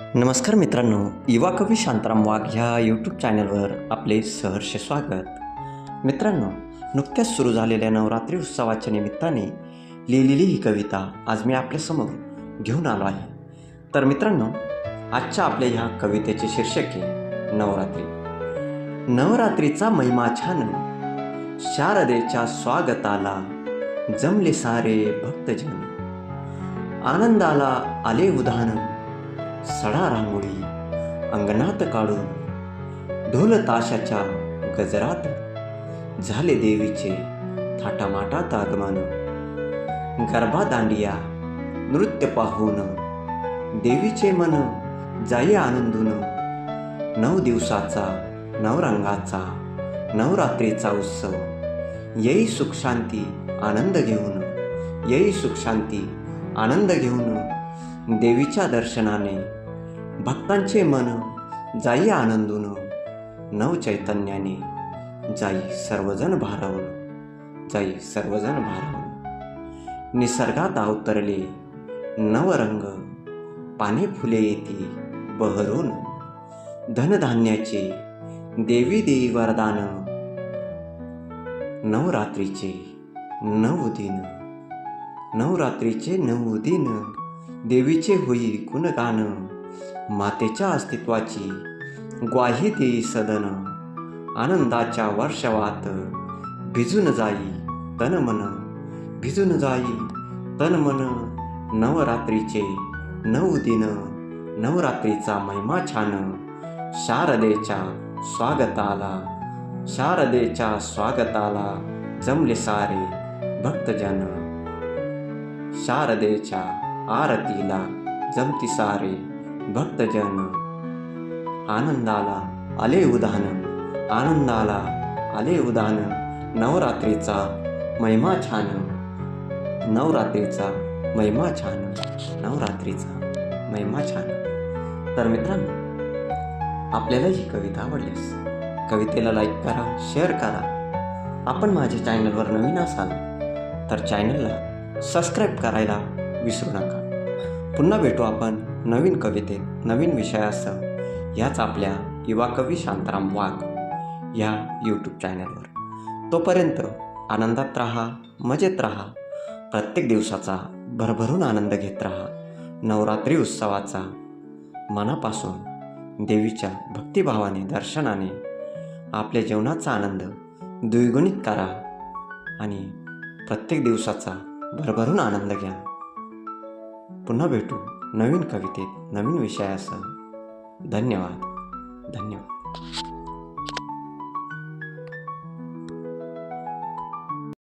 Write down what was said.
नमस्कार मित्रांनो युवा कवी शांताराम वाघ ह्या यूट्यूब चॅनलवर आपले सहर्ष स्वागत. मित्रांनो नुकत्याच सुरू झालेल्या नवरात्री उत्सवाच्या निमित्ताने लिहिलेली ही कविता आज मी आपल्यासमोर घेऊन आलो आहे. तर मित्रांनो आजच्या आपल्या ह्या कवितेचे शीर्षक आहे नवरात्री. नवरात्रीचा महिमा छान शारदेच्या स्वागताला जमले सारे भक्तजन. आनंदाला आले उधान सडा रांगोळी अंगणात काढून ढोल ताशाच्या गजरात झाले देवीचे थाटामाटात आगमन. गरबा दांडिया नृत्य पाहून देवीचे मन जाई आनंदून नऊ दिवसाचा नवरंगाचा नवरात्रीचा उत्सव. येई सुखशांती आनंद घेऊन येई सुखशांती आनंद घेऊन देवीच्या दर्शनाने भक्तांचे मन जाई आनंदून नव चैतन्याने जाई सर्वजण भारवून जाई सर्वजण भारवून. निसर्गात अवतरले नवरंग पाने फुले येती बहरून. धनधान्याचे देवी देवी वरदान नवरात्रीचे नऊ दिन. नवरात्रीचे नऊ दिन. देवीचे होई गुणगान. मातेच्या अस्तित्वाची ग्वाही देई सदन. आनंदाच्या वर्षवात भिजून जाई तन मन भिजून जाई तन मन नवरात्रीचे नऊ दिन नवरात्रीचा महिमा छान. शारदेच्या स्वागताला शारदेच्या स्वागताला जमले सारे भक्तजन. शारदेच्या आरतीला जमती सारे भक्तजन. आनंदाला आले उदान आनंदाला आले उदान नवरात्रीचा महिमा छान नवरात्रीचा महिमा छान नवरात्रीचा महिमा छान. तर मित्रांनो आपल्याला ही कविता आवडल्यास कवितेला लाईक करा शेअर करा. आपण माझ्या चॅनलवर नवीन असाल तर चॅनलला सबस्क्राईब करायला विसरू नका. पुन्हा भेटू आपण नवीन कवितेत नवीन विषयासह ह्याच आपल्या युवा कवी शांताराम वाघ ह्या यूट्यूब चॅनलवर तोपर्यंत आनंदात राहा मजेत राहा प्रत्येक दिवसाचा भरभरून आनंद घेत राहा नवरात्री उत्सवाचा मनापासून देवीच्या भक्तिभावाने दर्शनाने आपल्या जीवनाचा आनंद द्विगुणित करा आणि प्रत्येक दिवसाचा भरभरून आनंद घ्या. पुन्हा भेटू नवीन कवितेत नवीन विषयासह. धन्यवाद. धन्यवाद.